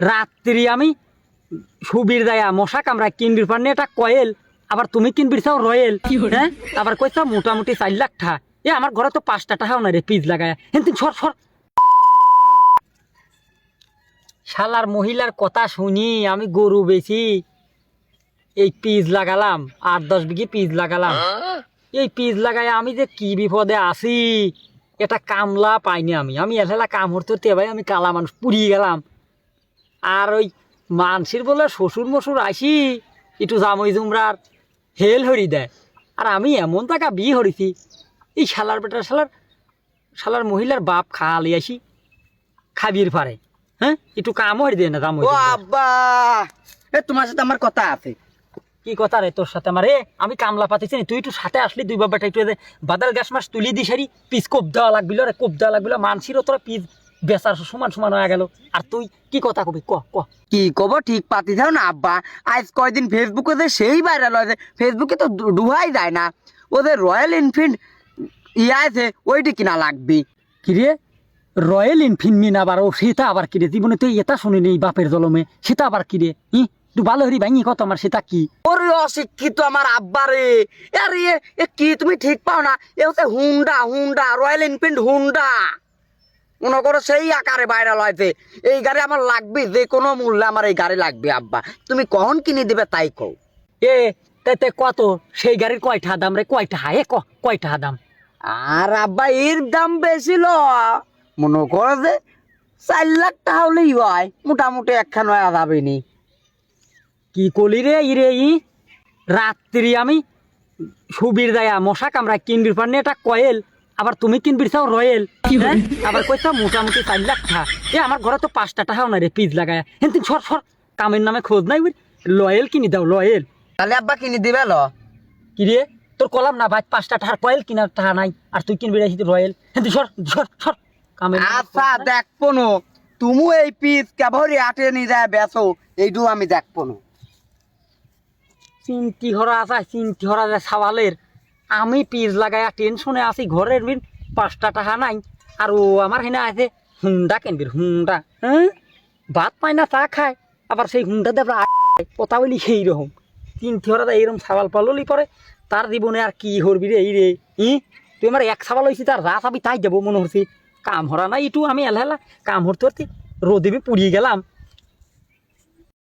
রাত্রি আমি সুবির দায়া মশা কামড়া কিনবির পারনি এটা কয়েল। আবার তুমি কিনবির চাও রয়েল। হ্যাঁ? আবার কইছা মোটামুটি চার লাখ ঠা এ আমার ঘরে তো পাঁচটা টাকাও না রে পিস লাগায়। হেন সর সর। শালার মহিলার কথা শুনি আমি গরু বেশি এই পিজ লাগালাম আট দশ বিঘি পিজ লাগালাম। এই পিজ লাগাই আমি যে কি বিপদে আছি? এটা কামলা পাইনি আমি। আমি এলা কাম হতে ভাই আমি কালা মানুষ পুড়িয়ে গেলাম। আর ওই মানসির বলে শ্বশুর মশুর আসি একটু জামই জুমরার হেল হরি দেয় আর আমি এমন টাকা বিয়ে হরিছি এই শালার বেটার শালার শালার মহিলার বাপ খাওয়ালি আসি খাবির পারে হ্যাঁ? একটু কামও হরি দেয় না জামই ও আব্বা! এ তোমার সাথে আমার কথা আছে। কি কথা রে তোর সাথে আমার? এ আমি কামলা পাতিছি নি, তুই একটু সাথে আসলি দুই বাবাটা একটু বাদাল গাছ মাস তুলি দি সারি পিস কোপ দেওয়া লাগবিল রে কোপ দেওয়া লাগবিল। মানসিরও তোরা পিস বেচার সমান সমান হয়ে গেল। আর তুই কি কথা কবি? ক ক। কি কব? ঠিক পাতি থাও না আব্বা? আজ কয়দিন ফেসবুকে যে সেই ভাইরাল হয়েছে ফেসবুকে তো ডুহাই যায় না। ওদের রয়্যাল এনফিল্ড ইয়ে আছে ওইটি কিনা লাগবি? কিরে রয়্যাল এনফিল্ড মিন আবার ও সেটা আবার কিরে জীবনে তুই এটা শুনিনি এই বাপের জলমে। সেটা আবার কিরে ই তুই ভালো হরি ভাঙি কত আমার সেটা কি? ওরে অশিক্ষিত আমার আব্বা রে। আরে এ কি তুমি ঠিক পাও না? এ হচ্ছে Honda Honda Royal Enfield Honda. মনে করো সেই আকারে ভাইরাল হয়েছে। এই গাড়ি আমার লাগবে যে কোনো মূল্যে আমার এই গাড়ি লাগবে আব্বা। তুমি কখন কিনে দিবে তাই কও। এ তাতে কত? সেই গাড়ির কয়টা দাম রে? কয়টা? এ ক কয়টা দাম? আর আব্বা এর দাম বেশি ল। মনে করো যে চার লাখ টাকা হলেই হয়। মোটামুটি একখান হয়ে যাবে নি। কি কলি রে ই রে ই? রাত্রি আমি সুবির দায়া মশা কামড়া কিনবির পারনি এটা কয়েল আবার তুমি কিনবির চাও রয়েল হ্যাঁ? আবার কইছা মোটামুটি চার লাখ টা এ আমার ঘরে তো পাঁচটা টাকাও না রে পিস লাগায়। হেন তুই সর সর। কামের নামে খোঁজ নাই বুঝ লয়েল কিনি দাও লয়েল। তাহলে আব্বা কিনে দিবে ল। কি রে? তোর কলাম না ভাই পাঁচটা টাকার কয়েল কিনার টাকা নাই আর তুই কিনবি রাখি রয়েল। হেন তুই সর সর সর। কামের আচ্ছা নাই। দেখব নো তুমি এই পিস কেবলই আটে নিয়ে যায় বেসো এইটু আমি দেখব নো চিন্তি হরা আছে চিন্তি হরা যায় সাওয়ালের। আমি পিস লাগাইয়া টেনশনে আছি, ঘরের বিন পাঁচটা টাকা নাই। আর ও আমার হেনা আছে, হুন্ডা কেনবির, হুন্ডা হ্যাঁ? ভাত পায় না, চা খায়, আবার সেই হুন্ডা দেব কথা বলি সেই রকম। হরা যায় এইরকম সাওয়াল পাললি পরে, তার জীবনে আর কি হরবি রে, এই রে, ই? তুই আমার এক সাবাল হয়েছি তার যা চাবি তাই যাব মনে হচ্ছে। কাম হরা না ইটু, আমি এলহেলা কাম হরতে হরতে রোদে পুড়িয়ে গেলাম।